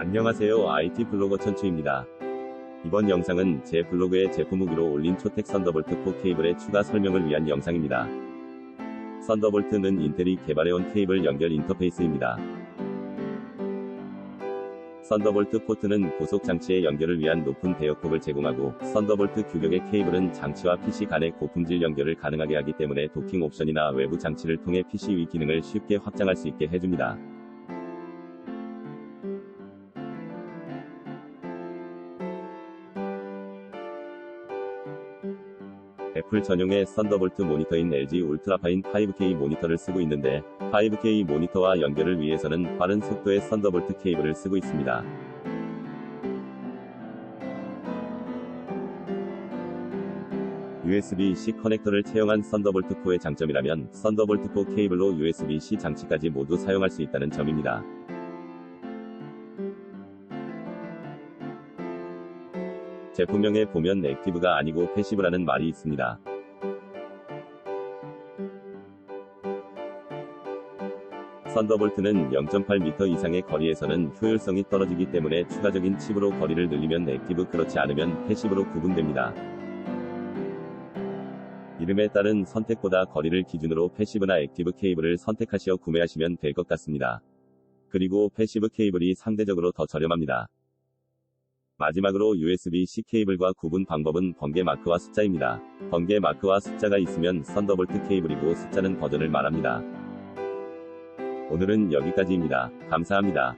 안녕하세요 IT 블로거 천추입니다. 이번 영상은 제 블로그에 제품 후기로 올린 초텍 썬더볼트 4 케이블의 추가 설명을 위한 영상입니다. 썬더볼트는 인텔이 개발해온 케이블 연결 인터페이스입니다. 썬더볼트 포트는 고속 장치의 연결을 위한 높은 대역폭을 제공하고 썬더볼트 규격의 케이블은 장치와 PC 간의 고품질 연결을 가능하게 하기 때문에 도킹 옵션이나 외부 장치를 통해 PC 위 기능을 쉽게 확장할 수 있게 해줍니다. 애플 전용의 썬더볼트 모니터인 LG 울트라파인 5K 모니터를 쓰고 있는데 5K 모니터와 연결을 위해서는 빠른 속도의 썬더볼트 케이블을 쓰고 있습니다. USB-C 커넥터를 채용한 썬더볼트 4의 장점이라면 썬더볼트 4 케이블로 USB-C 장치까지 모두 사용할 수 있다는 점입니다. 제품명에 보면 액티브가 아니고 패시브라는 말이 있습니다. 썬더볼트는 0.8m 이상의 거리에서는 효율성이 떨어지기 때문에 추가적인 칩으로 거리를 늘리면 액티브 그렇지 않으면 패시브로 구분됩니다. 이름에 따른 선택보다 거리를 기준으로 패시브나 액티브 케이블을 선택하시어 구매하시면 될 것 같습니다. 그리고 패시브 케이블이 상대적으로 더 저렴합니다. 마지막으로 USB-C 케이블과 구분 방법은 번개 마크와 숫자입니다. 번개 마크와 숫자가 있으면 썬더볼트 케이블이고 숫자는 버전을 말합니다. 오늘은 여기까지입니다. 감사합니다.